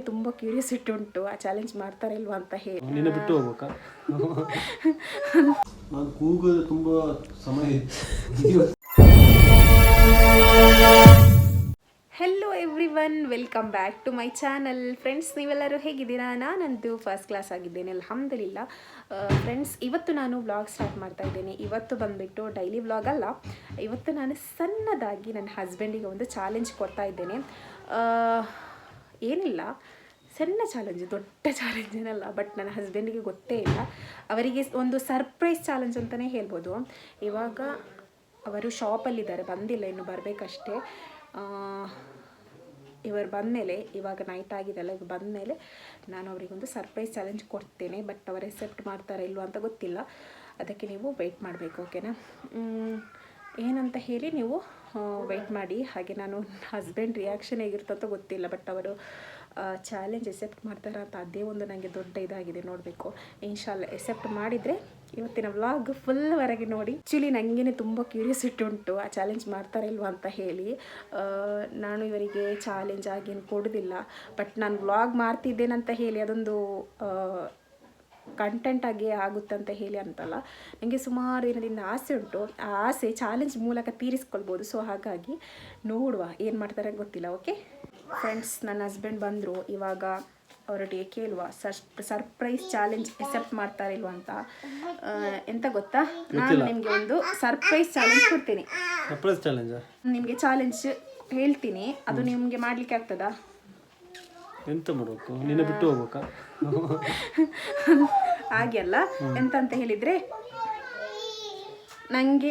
ತುಂಬ ಕ್ಯೂರಿಯಾಸಿಟಿ ಉಂಟು ಆ ಚಾಲೆಂಜ್ ಮಾಡ್ತಾರೆ ಇಲ್ವಾ ಅಂತ ಹೇಳಿ ನಿನ್ನ ಬಿಟ್ಟು ಹೋಗ್ಬೇಕಾ? ನಾನು ಕೂಗೋದು ತುಂಬ ಸಮಯ ಇತ್ತು. Hello everyone welcome back to my channel friends ನೀವೆಲ್ಲರೂ ಹೇಗಿದ್ದೀರಾ? ನಾನಂತೂ ಫಸ್ಟ್ ಕ್ಲಾಸ್ ಆಗಿದ್ದೇನೆ ಅಲ್ಹಮ್ದುಲಿಲ್ಲ. ಫ್ರೆಂಡ್ಸ್ ಇವತ್ತು ನಾನು ವ್ಲಾಗ್ ಸ್ಟಾರ್ಟ್ ಮಾಡ್ತಾ ಇದ್ದೇನೆ. ಇವತ್ತು ಬಂದುಬಿಟ್ಟು ಡೈಲಿ ವ್ಲಾಗ್ ಅಲ್ಲ ಇವತ್ತು ನಾನು ಸಣ್ಣದಾಗಿ ನನ್ನ ಹಸ್ಬೆಂಡಿಗೆ ಒಂದು ಚಾಲೆಂಜ್ ಕೊಡ್ತಾ ಇದ್ದೇನೆ. ಆ, ಏನಿಲ್ಲ, ಸಣ್ಣ ಚಾಲೆಂಜ್ ದೊಡ್ಡ ಚಾಲೆಂಜ್ ಏನಲ್ಲ ಬಟ್ ನನ್ನ ಹಸ್ಬೆಂಡಿಗೆ ಗೊತ್ತೇ ಇಲ್ಲ. ಅವರಿಗೆ ಒಂದು ಸರ್ಪ್ರೈಸ್ ಚಾಲೆಂಜ್ ಅಂತಲೇ ಹೇಳ್ಬೋದು. ಇವಾಗ ಅವರು ಶಾಪಲ್ಲಿದ್ದಾರೆ ಬಂದಿಲ್ಲ, ಇನ್ನು ಬರಬೇಕಷ್ಟೇ. ಇವರು ಬಂದಮೇಲೆ, ಇವಾಗ ನೈಟ್ ಆಗಿದೆಲ್ಲ ಇವ್ರು ಬಂದಮೇಲೆ ನಾನು ಅವರಿಗೊಂದು ಸರ್ಪ್ರೈಸ್ ಚಾಲೆಂಜ್ ಕೊಡ್ತೇನೆ ಬಟ್ ಅವರು ಎಕ್ಸೆಪ್ಟ್ ಮಾಡ್ತಾರಾ ಇಲ್ವೋ ಅಂತ ಗೊತ್ತಿಲ್ಲ. ಅದಕ್ಕೆ ನೀವು ವೆಯ್ಟ್ ಮಾಡಬೇಕು ಓಕೆನಾ ಏನಂತ ಹೇಳಿ ನೀವು ವೆಯ್ಟ್ ಮಾಡಿ. ಹಾಗೆ ನಾನು ಹಸ್ಬೆಂಡ್ ರಿಯಾಕ್ಷನ್ ಹೇಗಿರುತ್ತೆ ಗೊತ್ತಿಲ್ಲ ಬಟ್ ಅವರು ಚಾಲೆಂಜ್ ಎಸೆಪ್ಟ್ ಮಾಡ್ತಾರ ಅಂತ ಅದೇ ಒಂದು ನನಗೆ ದೊಡ್ಡ ಇದಾಗಿದೆ ನೋಡಬೇಕು. ಇನ್ಶಾಲ್ಲ ಎಸೆಪ್ಟ್ ಮಾಡಿದರೆ ಇವತ್ತಿನ ವ್ಲಾಗ್ ಫುಲ್ ವರೆಗೆ ನೋಡಿ. ಆ್ಯಕ್ಚುಲಿ ನನಗೇನೆ ತುಂಬ ಕ್ಯೂರಿಯಾಸಿಟಿ ಉಂಟು, ಆ ಚಾಲೆಂಜ್ ಮಾಡ್ತಾರೆ ಇಲ್ವಾ ಅಂತ ಹೇಳಿ. ನಾನು ಇವರಿಗೆ ಚಾಲೆಂಜ್ ಆಗೇನು ಕೊಡೋದಿಲ್ಲ ಬಟ್ ನಾನು ವ್ಲಾಗ್ ಮಾಡ್ತಿದ್ದೇನಂತ ಹೇಳಿ ಅದೊಂದು ಆ, ಕಂಟೆಂಟ್ ಆಗಿ ಆಗುತ್ತೆ ಅಂತ ಹೇಳಿ ಅಂತಲ್ಲ. ನನಗೆ ಸುಮಾರು ದಿನದಿಂದ ಆಸೆ ಉಂಟು ಆ ಆಸೆ ಚಾಲೆಂಜ್ ಮೂಲಕ ತೀರಿಸ್ಕೊಳ್ಬೋದು. ಸೊ ಹಾಗಾಗಿ ನೋಡುವ ಏನು ಮಾಡ್ತಾರೆ ಗೊತ್ತಿಲ್ಲ ಓಕೆ ಫ್ರೆಂಡ್ಸ್ ನನ್ನ ಹಸ್ಬೆಂಡ್ ಬಂದರು ಇವಾಗ ಅವರೊಟ್ಟಿಗೆ ಕೇಳುವ. ಸರ್ ಸರ್ಪ್ರೈಸ್ ಚಾಲೆಂಜ್ ಎಕ್ಸೆಪ್ಟ್ ಮಾಡ್ತಾರೆ ಇಲ್ವಾ ಅಂತ. ಎಂತ ಗೊತ್ತಾ? ನಾನು ನಿಮಗೆ ಒಂದು ಸರ್ಪ್ರೈಸ್ ಚಾಲೆಂಜ್ ಕೊಡ್ತೀನಿ. ಸರ್ಪ್ರೈಸ್ ಚಾಲೆಂಜಾ ನಿಮಗೆ ಚಾಲೆಂಜ್ ಹೇಳ್ತೀನಿ. ಅದು ನಿಮಗೆ ಮಾಡಲಿಕ್ಕೆ ಆಗ್ತದಾ? ಎಂತ ಮಾಡಬೇಕು? ನಿನ್ನ ಬಿಟ್ಟು ಹೋಗ್ಬೇಕಾ? ಹಾಗೆ ಅಲ್ಲ ಎಂತ ಅಂತ ಹೇಳಿದರೆ ನನಗೆ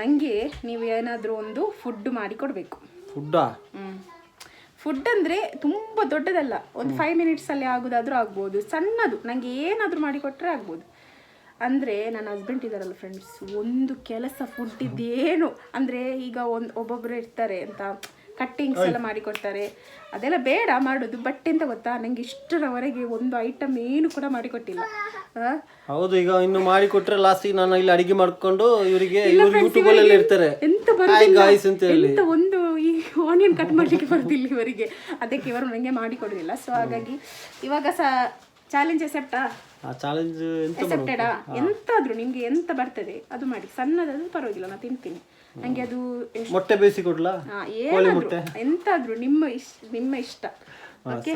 ನನಗೆ ನೀವು ಏನಾದರೂ ಒಂದು ಫುಡ್ ಮಾಡಿ ಕೊಡಬೇಕು. ಫುಡ್ಡಾ ಫುಡ್ ಅಂದರೆ ತುಂಬ ದೊಡ್ಡದಲ್ಲ. ಒಂದು ಫೈವ್ ಮಿನಿಟ್ಸಲ್ಲಿ ಆಗೋದಾದರೂ ಆಗ್ಬೋದು. ಸಣ್ಣದು ನನಗೆ ಏನಾದರೂ ಮಾಡಿಕೊಟ್ರೆ ಆಗ್ಬೋದು. ಅಂದರೆ ನನ್ನ ಹಸ್ಬೆಂಡ್ ಇದ್ದಾರಲ್ಲ ಫ್ರೆಂಡ್ಸ್ ಒಂದು ಕೆಲಸ ಫುಡ್ ಇದೇನು ಅಂದರೆ ಈಗ ಒಂದು ಒಬ್ಬೊಬ್ಬರು ಇರ್ತಾರೆ ಅಂತ. ಕಟ್ಟಿಂಗ್ಸ್ ಎಲ್ಲ ಮಾಡಿಕೊಡ್ತಾರೆ. ಅದೆಲ್ಲ ಬೇಡ ಮಾಡೋದು ಬಟ್ಟೆ ಎಂತ ಗೊತ್ತಾ? ನಂಗೆ ಇಷ್ಟರವರೆಗೆ ಒಂದು ಐಟಮ್ ಏನು ಕೂಡ ಮಾಡಿಕೊಟ್ಟಿಲ್ಲ? ಹೌದು ಈಗ ಇನ್ನು ಮಾಡಿ ಕೊಟ್ರೆ ಲಾಸ್ಟಿಗೆ ನಾನು ಇಲ್ಲಿ ಅಡಿಗೆ ಮಾಡ್ಕೊಂಡು ಇವರಿಗೆ ಯೂಟ್ಯೂಬ್ ಅಲ್ಲಿ ಇರ್ತಾರೆ. ಎಂತ ಗಾಯ್ಸ್ ಅಂತ ಹೇಳಿ. ಎಂತ ಒಂದು ಈ ಆನಿಯನ್ ಕಟ್ ಮಾಡ್ಲಿಕ್ಕೆ ಬರ್ತಿಲ್ಲ ಇವರಿಗೆ. ಅದಕ್ಕೆ ಇವರು ನನಗೆ ಮಾಡಿ ಕೊಡಲಿಲ್ಲ ಸೊ ಹಾಗಾಗಿ ಇವಾಗ ಸಹ ಚಾಲೆಂಜ್ ಎಸೆಪ್ಟಾ ಆ? ಚಾಲೆಂಜ್ ಎಂತ ಎಸೆಪ್ಟೆಡಾ ಎಂತಾದ್ರೂ ನಿಮಗೆ ಎಂತ ಬರ್ತದೆ ಅದು ಮಾಡಿ. ಸಣ್ಣದಾದ್ರೂ ಪರವಾಗಿಲ್ಲ ನಾನು ತಿಂತೀನಿ. ನಂಗೆ ಅದು ಮೊಟ್ಟೆ ಬೇಯಿಸಿ ಕೊಡ್ಲಾ? ಏನಾದ್ರು ಎಂತಾದ್ರು ನಿಮ್ಮ ಇಷ್ಟ ನಿಮ್ಮ ಇಷ್ಟ.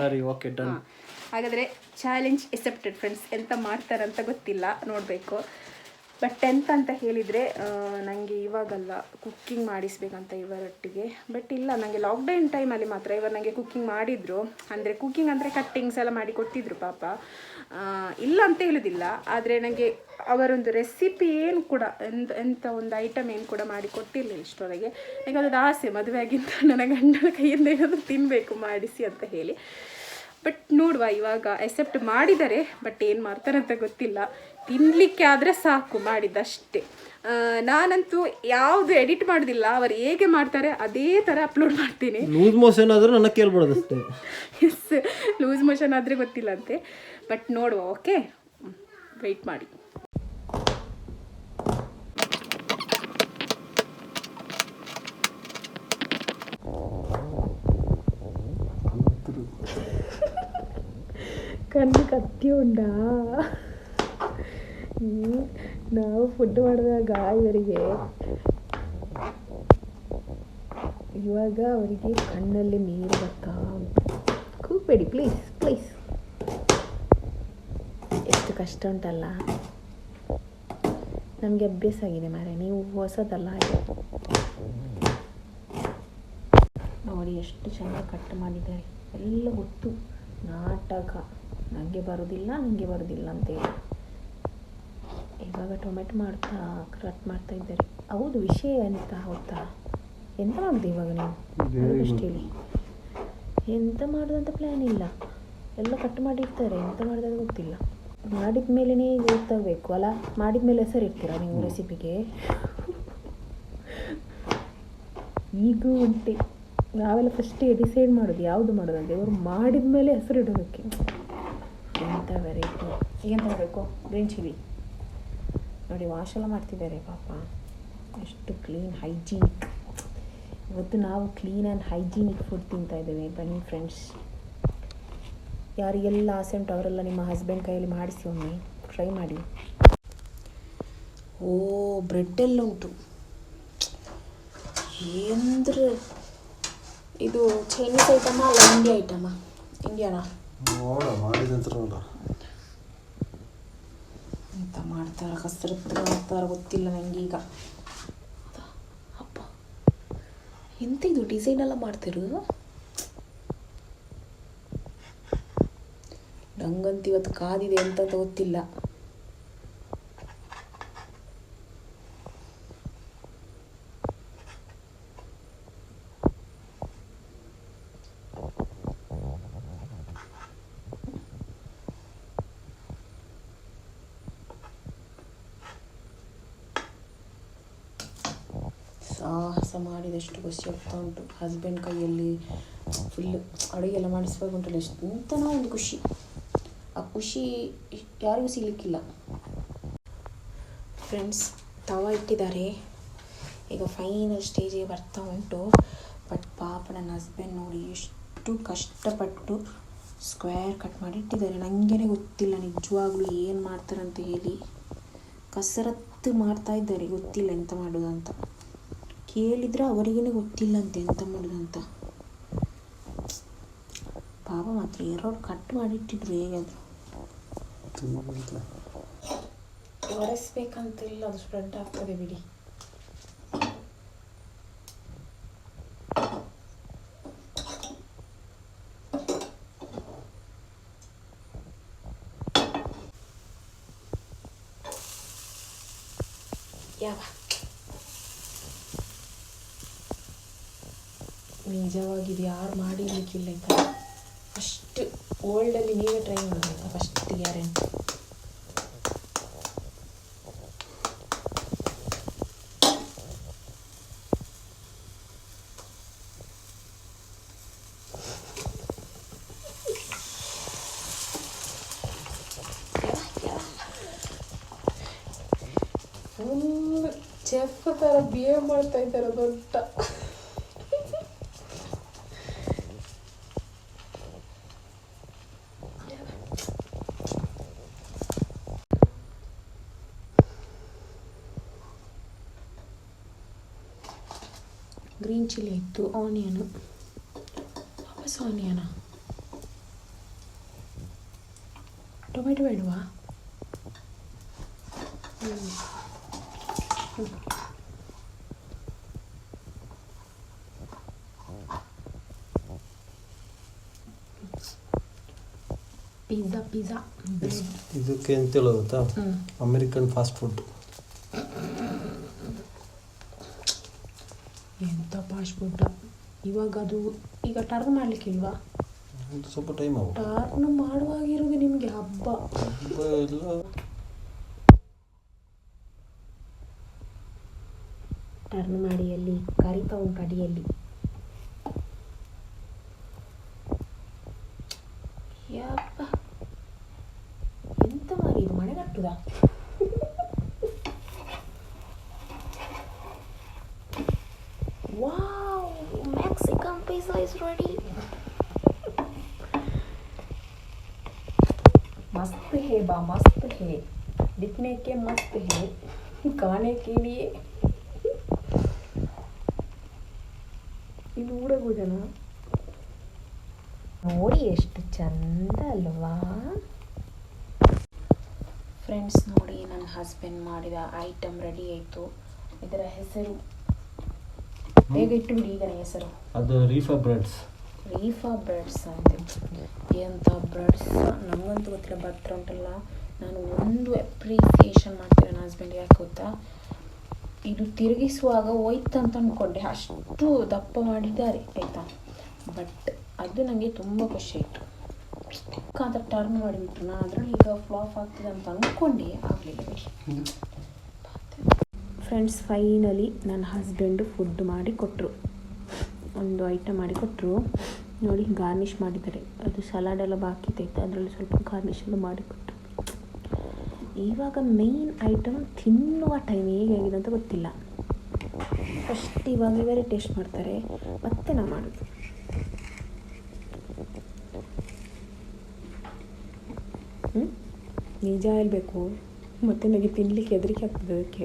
ಸರಿ ಓಕೆ ಡನ್. ಹಾಗಾದ್ರೆ ಚಾಲೆಂಜ್ ಎಕ್ಸೆಪ್ಟೆಡ್ ಫ್ರೆಂಡ್ಸ್ ಎಂತ ಮಾಡ್ತಾರಂತ ಗೊತ್ತಿಲ್ಲ ನೋಡಬೇಕು. ಬಟ್ ಎಂತ ಅಂತ ಹೇಳಿದರೆ ನನಗೆ ಇವಾಗಲ್ಲ ಕುಕ್ಕಿಂಗ್ ಮಾಡಿಸ್ಬೇಕಂತ ಇವರೊಟ್ಟಿಗೆ. ಬಟ್ ಇಲ್ಲ ನನಗೆ ಲಾಕ್ಡೌನ್ ಟೈಮಲ್ಲಿ ಮಾತ್ರ ಇವರು ನನಗೆ ಕುಕ್ಕಿಂಗ್ ಮಾಡಿದರು. ಅಂದರೆ ಕುಕ್ಕಿಂಗ್ ಅಂದರೆ ಕಟ್ಟಿಂಗ್ಸ್ ಎಲ್ಲ ಮಾಡಿ ಕೊಟ್ಟಿದ್ರು ಪಾಪ. ಇಲ್ಲ ಅಂತ ಹೇಳೋದಿಲ್ಲ. ಆದರೆ ನನಗೆ ಅವರೊಂದು ರೆಸಿಪಿ ಏನು ಕೂಡ, ಎಂತ ಎಂಥ ಒಂದು ಐಟಮ್ ಏನು ಕೂಡ ಮಾಡಿ ಕೊಟ್ಟಿರಲಿಲ್ಲ ಇಷ್ಟರೊಳಗೆ ನನಗೆ ಅದೊಂದು ಆಸೆ, ಮದುವೆ ಆಗಿಂತ ನನ್ನ ಗಂಡನ ಕೈಯಿಂದ ಏನಾದರೂ ತಿನ್ನಬೇಕು ಮಾಡಿಸಿ ಅಂತ ಹೇಳಿ. ಬಟ್ ನೋಡುವ, ಇವಾಗ ಎಕ್ಸೆಪ್ಟ್ ಮಾಡಿದ್ದಾರೆ ಬಟ್ ಏನು ಮಾಡ್ತಾರೆ ಅಂತ ಗೊತ್ತಿಲ್ಲ. ತಿನ್ನಲಿಕ್ಕೆ ಆದರೆ ಸಾಕು ಮಾಡಿದ್ದಷ್ಟೇ ನಾನಂತೂ ಯಾವುದು ಎಡಿಟ್ ಮಾಡೋದಿಲ್ಲ ಅವರು ಹೇಗೆ ಮಾಡ್ತಾರೆ ಅದೇ ಥರ ಅಪ್ಲೋಡ್ ಮಾಡ್ತೀನಿ. ಲೂಸ್ ಮೋಷನ್ ಆದರೂ ನನಗೆ ಕೇಳ್ಬಿಡೋದು ಅಷ್ಟೇ ಎಸ್ ಲೂಸ್ ಮೋಷನ್ ಆದರೆ ಗೊತ್ತಿಲ್ಲ ಅಂತೆ ಬಟ್ ನೋಡುವ ಓಕೆ ವೆಯ್ಟ್ ಮಾಡಿ. ಕಣ್ಣು ಕತ್ತಿ ಉಂಡಾ? ನಾವು ಫುಡ್ ಮಾಡಿದಾಗ ಇವರಿಗೆ ಇವಾಗ ಅವರಿಗೆ ಕಣ್ಣಲ್ಲಿ ನೀರು ಬರ್ತಾ ಕೂಗಬೇಡಿ ಪ್ಲೀಸ್ ಪ್ಲೀಸ್ ಎಷ್ಟು ಕಷ್ಟ ಉಂಟಲ್ಲ. ನಮಗೆ ಅಭ್ಯಾಸ ಆಗಿದೆ ಮಾರೆ ನೀವು ಹೊಸದಲ್ಲ ನೋಡಿ ಎಷ್ಟು ಚೆನ್ನಾಗಿ ಕಟ್ ಮಾಡಿದ್ದಾರೆ. ಎಲ್ಲ ಗೊತ್ತು ನಾಟಕ. ನನಗೆ ಬರೋದಿಲ್ಲ ನನಗೆ ಬರೋದಿಲ್ಲ ಅಂತೇಳಿ. ಇವಾಗ ಟೊಮೆಟೊ ಮಾಡ್ತಾ ಕಟ್ ಮಾಡ್ತಾ ಇದ್ದಾರೆ. ಹೌದು ವಿಷಯ ಎಂತ ಹೌದಾ ಎಂತ ಮಾಡಿದೆ ಇವಾಗ ನೀವು? ಅಷ್ಟು ಹೇಳಿ. ಎಂತ ಮಾಡೋದಂತ ಪ್ಲ್ಯಾನ್ ಇಲ್ಲ. ಎಲ್ಲ ಕಟ್ ಮಾಡಿರ್ತಾರೆ. ಎಂತ ಮಾಡಿದಾಗ ಗೊತ್ತಿಲ್ಲ. ಮಾಡಿದ ಮೇಲೇ ಗೊತ್ತಾಗಬೇಕು ಅಲ್ಲ? ಮಾಡಿದ ಮೇಲೆ ಹೆಸರು ಇರ್ತೀರಾ ನೀವು ರೆಸಿಪಿಗೆ ಈಗ ಉಂಟೆ. ನಾವೆಲ್ಲ ಫಸ್ಟೇ ಡಿಸೈಡ್ ಮಾಡೋದು ಯಾವುದು ಮಾಡೋದಂತೆ ಇವರು ಮಾಡಿದ ಮೇಲೆ ಹೆಸರು ಇಡೋದಕ್ಕೆ ಎಂತ ವೆರೈಟಿ ಏನು ಮಾಡಬೇಕು? ಗ್ರೀನ್ ಚಿಲ್ಲಿ ನೋಡಿ ವಾಶ್ ಎಲ್ಲ ಮಾಡ್ತಿದ್ದಾರೆ ಪಾಪ. ಎಷ್ಟು ಕ್ಲೀನ್ ಹೈಜೀನಿಕ್ ಇವತ್ತು ನಾವು ಕ್ಲೀನ್ ಆ್ಯಂಡ್ ಹೈಜೀನಿಕ್ ಫುಡ್ ತಿಂತಾ ಇದ್ದೇವೆ, ಬನ್ನಿ ಫ್ರೆಂಡ್ಸ್ ಯಾರಿಗೆಲ್ಲ ಆಸೆ ಉಂಟು ಅವರೆಲ್ಲ ನಿಮ್ಮ ಹಸ್ಬೆಂಡ್ ಕೈಯಲ್ಲಿ ಮಾಡಿಸಿ ಒಮ್ಮೆ ಟ್ರೈ ಮಾಡಿ. ಓ ಬ್ರೆಡ್ಡೆಲ್ಲ ಉಂಟು. ಏನಂದ್ರೆ ಇದು ಚೈನೀಸ್ ಐಟಮಾ ಅಲ್ಲ ಇಂಡಿಯಾ ಐಟಮಾ ಇಂಡಿಯಾನಾ ನೋಡ ಎಂತ ಮಾಡ್ತಾರ ಕಸರತ್ತು ಮಾಡ್ತಾರ ಗೊತ್ತಿಲ್ಲ ನಂಗೆ ಈಗ. ಅಪ್ಪ ಎಂತ ಇದು ಡಿಸೈನ್ ಎಲ್ಲ ಮಾಡ್ತಿರೋದು? ನಂಗಂತ ಇವತ್ತು ಕಾದಿದೆ ಅಂತ ಗೊತ್ತಿಲ್ಲ. ಸಾಹಸ ಮಾಡಿದಷ್ಟು ಖುಷಿ ಆಗ್ತಾ ಉಂಟು ಹಸ್ಬೆಂಡ್ ಕೈಯಲ್ಲಿ ಫುಲ್ ಅಡುಗೆ ಎಲ್ಲ ಮಾಡಿಸುವಾಗ ಉಂಟಲ್ಲ ಎಂತನೋ ಒಂದು ಖುಷಿ. ಆ ಖುಷಿ ಯಾರಿಗೂ ಸಿಗಲಿಕ್ಕಿಲ್ಲ ಫ್ರೆಂಡ್ಸ್ ತವ ಇಟ್ಟಿದ್ದಾರೆ. ಈಗ ಫೈನಲ್ ಸ್ಟೇಜಿಗೆ ಬರ್ತಾ ಉಂಟು. ಬಟ್ ಪಾಪ ನನ್ನ ಹಸ್ಬೆಂಡ್ ನೋಡಿ ಎಷ್ಟು ಕಷ್ಟಪಟ್ಟು ಸ್ಕ್ವೇರ್ ಕಟ್ ಮಾಡಿ ಇಟ್ಟಿದ್ದಾರೆ. ನನಗೇನೆ ಗೊತ್ತಿಲ್ಲ ನಿಜವಾಗ್ಲೂ ಏನು ಮಾಡ್ತಾರಂತ ಹೇಳಿ. ಕಸರತ್ತು ಮಾಡ್ತಾ ಇದ್ದಾರೆ. ಗೊತ್ತಿಲ್ಲ ಎಂತ ಮಾಡೋದಂತ. ಕೇಳಿದ್ರೆ ಅವರಿಗೇನೆ ಗೊತ್ತಿಲ್ಲ ಅಂತ ಎಂತ ಮಾಡೋದಂತ ಪಾಪ ಮಾತ್ರ ಎರಡು ಕಟ್ ಮಾಡಿಟ್ಟಿದ್ರು ಹೇಗಾದ್ರು. ಒರೆಸ್ಬೇಕಂತ ಇಲ್ಲ ಅದು ಸ್ಪ್ರೆಡ್ ಆಗ್ತದೆ ಬಿಡಿ. ನಿಜವಾಗಿ ಇದು ಯಾರು ಮಾಡಿರ್ಲಿಕ್ಕಿಲ್ಲ ಈಗ? ಫಸ್ಟ್ ಓಲ್ಡಲ್ಲಿ ನೀವೇ ಟ್ರೈ ಮಾಡಬೇಕು ಫಸ್ಟ್ ಗ್ಯಾರಂಟಿ? ಚೆಫ್ ತರ ಬಿಹೇವ್ ಮಾಡ್ತಾ ಇದ್ದಾರೆ ದೊಡ್ಡ ಗ್ರೀನ್ ಚಿಲ್ಲಿ ಇತ್ತು ಆನಿಯನು ವಾಪಸ್ ಆನಿಯನ ಟೊಮೆಟೊ ಬೇಡವಾ ಪಿಜ್ಜಾ ಪಿಜ್ಜಾ ಇದಕ್ಕೆ ಅಂತ ಹೇಳೋದು ಗೊತ್ತಾ ಅಮೆರಿಕನ್ ಫಾಸ್ಟ್ ಫುಡ್ ಪಾಸ್ಪೋರ್ಟ ಇವಾಗ ಅದು ಈಗ ಟರ್ನ್ ಮಾಡಲಿಕ್ಕಿಲ್ವಾ? ಇಲ್ವಾ ಸ್ವಲ್ಪ ಟೈಮ್ ಟರ್ನ್ ಮಾಡುವಾಗಿರೋದು ನಿಮಗೆ ಹಬ್ಬ. ಟರ್ನ್ ಮಾಡಿ ಅಲ್ಲಿ ಕರಿತಾ ಉಂಟು ಅಡಿಯಲ್ಲಿ ಯಪ್ಪ ಎಂತ ಮಾರಿ ಇದು ಮನೆಗಟ್ಟುದ wow Mexican pizza is ready मस्त है बा मस्त है दिखने के मस्त है खाने के लिए ಇದು ಊಡಗು ಜನ ನೋಡಿ ಎಷ್ಟು ಚಂದ ಅಲ್ವಾ ಫ್ರೆಂಡ್ಸ್ ನೋಡಿ ನನ್ನ ಹಸ್ಬೆಂಡ್ ಮಾಡಿದ ಐಟಮ್ ರೆಡಿ ಆಯಿತು ಇದರ ಹೆಸರು ಬೇಗ ಇಟ್ಟುಬಿಡಿ ಈಗ ಹೆಸರು ಅದು ರೀಫಾ ಬ್ರೆಡ್ಸ್ ರೀಫಾ ಬ್ರೆಡ್ಸ್ ಅಂತ ಎಂಥ ಬ್ರೆಡ್ಸ್ ನಮಗಂತೂ ಗೊತ್ತಿಲ್ಲ ಭತ್ರ ಉಂಟಲ್ಲ ನಾನು ಒಂದು ಅಪ್ರಿಸಿಯೇಷನ್ ಮಾಡ್ತೀನಿ ನನ್ನ ಹಸ್ಬೆಂಡ್ ಯಾಕೆ ಗೊತ್ತಾ? ಇದು ತಿರುಗಿಸುವಾಗ ಹೋಯ್ತು ಅಂತ ಅಂದ್ಕೊಂಡೆ ಅಷ್ಟು ದಪ್ಪ ಮಾಡಿದ್ದಾರೆ ಆಯಿತಾ? ಬಟ್ ಅದು ನನಗೆ ತುಂಬ ಖುಷಿ ಆಯಿತು. ಅಂತ ಟರ್ನ್ ಮಾಡಿಬಿಟ್ರು. ನಾನು ಅದರಲ್ಲಿ ಈಗ ಫ್ಲಾಪ್ ಆಗ್ತಿದೆ ಅಂತ ಅಂದ್ಕೊಂಡೆ ಆಗಲಿಲ್ಲ ಫ್ರೆಂಡ್ಸ್ ಫೈನಲಿ ನನ್ನ ಹಸ್ಬೆಂಡು ಫುಡ್ ಮಾಡಿ ಕೊಟ್ಟರು ಒಂದು ಐಟಮ್ ಮಾಡಿ ಕೊಟ್ಟರು ನೋಡಿ ಗಾರ್ನಿಷ್ ಮಾಡಿದ್ದಾರೆ. ಅದು ಸಲಾಡ್ ಎಲ್ಲ ಬಾಕಿ ಇತ್ತು ಅದರಲ್ಲಿ ಸ್ವಲ್ಪ ಗಾರ್ನಿಷ್ ಎಲ್ಲ ಮಾಡಿಕೊಟ್ರು ಇವಾಗ ಮೇಯ್ನ್ ಐಟಮ್ ತಿನ್ನುವ ಟೈಮ್ ಹೇಗಾಗಿದೆ ಅಂತ ಗೊತ್ತಿಲ್ಲ. ಫಸ್ಟ್ ಇವಾಗ ಇವರೇ ಟೇಸ್ಟ್ ಮಾಡ್ತಾರೆ. ಮತ್ತೆ ನಾ ಮಾಡೋದು. ನಿಜ ಹೇಳಬೇಕು. ಮತ್ತೆ ನನಗೆ ತಿನ್ನಲಿಕ್ಕೆ ಹೆದರಿಕೆ ಆಗ್ತದೆ ಅದಕ್ಕೆ.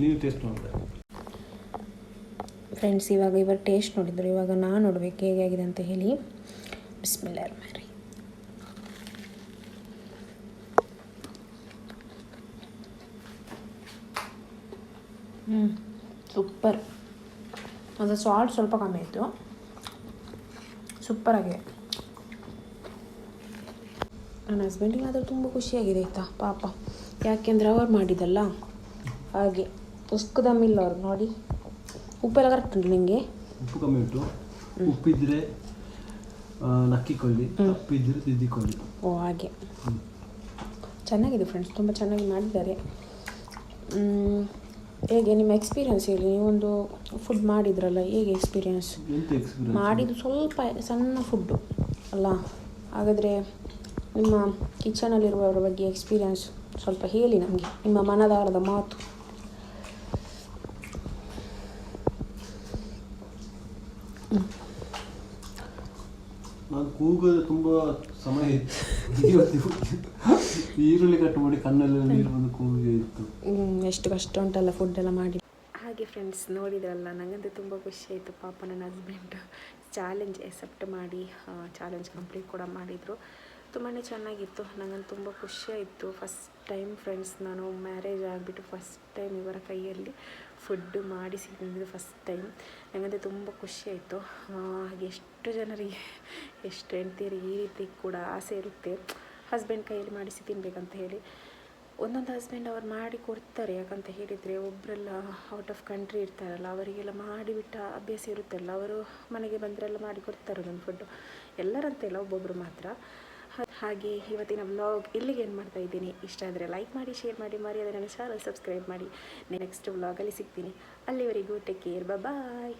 ನೀವು ಟೇಸ್ಟ್ ಫ್ರೆಂಡ್ಸ್, ಇವಾಗ ಇವರು ಟೇಸ್ಟ್ ನೋಡಿದ್ರು ಇವಾಗ ನಾನು ನೋಡ್ಬೇಕು ಹೇಗೆ ಆಗಿದೆ ಅಂತ ಹೇಳಿ. ಬಿಸ್ಮಿಲ್ಲ ಮ್ಯಾರಿ ಹ್ಞೂ ಸೂಪರ್. ಅದು ಸಾಲ್ಟ್ ಸ್ವಲ್ಪ ಕಮ್ಮಿ ಆಯಿತು. ಸೂಪರಾಗಿದೆ ನನ್ನ ಹಸ್ಬೆಂಡಿಗೆ ಆದರೆ ತುಂಬ ಖುಷಿಯಾಗಿದೆ ಆಯಿತಾ? ಪಾಪ. ಯಾಕೆಂದರೆ ಅವ್ರು ಮಾಡಿದಲ್ಲ ಹಾಗೆ. ಉಸ್ಕದ ಮಿಲ್ ಅವ್ರು, ನೋಡಿ. ಉಪ್ಪೆಲ್ಲ ಕರೆಕ್ಟ್ ಉಂಟು ನಿಮಗೆ ಉಪ್ಪು ಕಮ್ಮಿ ಉಂಟು. ಉಪ್ಪಿದ್ರೆ ನಕ್ಕಿಕೊಳ್ಳಿ ತಪ್ಪಿದ್ರೆ ತಿದ್ದಿಕೊಳ್ಳಿ ಓ ಹಾಗೆ. ಚೆನ್ನಾಗಿದೆ ಫ್ರೆಂಡ್ಸ್ ತುಂಬ ಚೆನ್ನಾಗಿ ಮಾಡಿದ್ದಾರೆ. ಹೇಗೆ ನಿಮ್ಮ ಎಕ್ಸ್ಪೀರಿಯನ್ಸ್ ಹೇಳಿ? ನೀವೊಂದು ಫುಡ್ ಮಾಡಿದ್ರಲ್ಲ ಹೇಗೆ ಎಕ್ಸ್ಪೀರಿಯನ್ಸ್ ಮಾಡಿದ್ದು ಸ್ವಲ್ಪ ಸಣ್ಣ ಫುಡ್ಡು ಅಲ್ಲ. ಹಾಗಾದರೆ ನಿಮ್ಮ ಕಿಚನಲ್ಲಿರುವವರ ಬಗ್ಗೆ ಎಕ್ಸ್ಪೀರಿಯನ್ಸ್ ಸ್ವಲ್ಪ ಹೇಳಿ ನಮಗೆ. ನಿಮ್ಮ ಮನದಾಳದ ಮಾತು ನಾನು ಕೂಗಲು ತುಂಬಾ ಸಮಯ ಇತ್ತು ಇವತ್ತು ಈರುಳ್ಳಿ ಕಟ್ ಮಾಡಿ ಕಣ್ಣಲ್ಲಿ ನೀರು ಬಂದು ಕೂಗಿ ಇತ್ತು. ಎಷ್ಟು ಕಷ್ಟ ಉಂಟಲ್ಲ ಫುಡ್ ಎಲ್ಲ ಮಾಡಿ. ಹಾಗೆ ಫ್ರೆಂಡ್ಸ್ ನೋಡಿದ್ರಲ್ಲ ನನಗಂತೂ ತುಂಬ ಖುಷಿ ಆಯಿತು. ಪಾಪ ನನ್ನ ಹಸ್ಬೆಂಡ್ ಚಾಲೆಂಜ್ ಎಕ್ಸೆಪ್ಟ್ ಮಾಡಿ ಚಾಲೆಂಜ್ ಕಂಪ್ಲೀಟ್ ಕೂಡ ಮಾಡಿದರು. ತುಂಬಾ ಚೆನ್ನಾಗಿತ್ತು. ನನಗಂತೂ ತುಂಬ ಖುಷಿ ಆಯಿತು. ಫಸ್ಟ್ ಟೈಮ್ ಫ್ರೆಂಡ್ಸ್ ನಾನು ಮ್ಯಾರೇಜ್ ಆಗಿಬಿಟ್ಟು ಫಸ್ಟ್ ಟೈಮ್ ಇವರ ಕೈಯಲ್ಲಿ. ಫುಡ್ ಮಾಡಿಸಿ ತಿಂದಿದ್ದು ಫಸ್ಟ್ ಟೈಮ್ ನನಗಂತೆ ತುಂಬ ಖುಷಿ ಆಯಿತು. ಹಾಗೆ ಎಷ್ಟು ಜನರಿಗೆ, ಎಷ್ಟು ಹೆಂಡ್ತಿಯರಿಗೆ ಈ ರೀತಿ ಕೂಡ ಆಸೆ ಇರುತ್ತೆ. ಹಸ್ಬೆಂಡ್ ಕೈಯಲ್ಲಿ ಮಾಡಿಸಿ ತಿನ್ನಬೇಕಂತ ಹೇಳಿ. ಒಂದೊಂದು ಹಸ್ಬೆಂಡ್ ಅವ್ರು ಮಾಡಿ ಕೊಡ್ತಾರೆ. ಯಾಕಂತ ಹೇಳಿದರೆ ಒಬ್ಬರೆಲ್ಲ ಔಟ್ ಆಫ್ ಕಂಟ್ರಿ ಇರ್ತಾರಲ್ಲ, ಅವರಿಗೆಲ್ಲ ಮಾಡಿಬಿಟ್ಟ ಅಭ್ಯಾಸ ಇರುತ್ತಲ್ಲ, ಅವರು ಮನೆಗೆ ಬಂದರೆಲ್ಲ ಮಾಡಿ ಕೊಡ್ತಾರೆ ಒಂದೊಂದು ಫುಡ್ಡು ಎಲ್ಲರಂತೆ ಇಲ್ಲ ಒಬ್ಬೊಬ್ಬರು ಮಾತ್ರ. ಹಾಗೆ ಇವತ್ತಿನ ವ್ಲಾಗ್ ಇಲ್ಲಿಗೆ ಏನು ಮಾಡ್ತಾ ಇದ್ದೀನಿ. ಇಷ್ಟ ಆದರೆ ಲೈಕ್ ಮಾಡಿ ಶೇರ್ ಮಾಡಿ, ಮರೆಯದೆ ನನ್ನ ಚಾನಲ್ ಸಬ್ಸ್ಕ್ರೈಬ್ ಮಾಡಿ ನೆಕ್ಸ್ಟ್ ವ್ಲಾಗಲ್ಲಿ ಸಿಗ್ತೀನಿ. ಅಲ್ಲಿವರೆಗೂ ಟೇಕ್ ಕೇರ್ ಬಾಯ್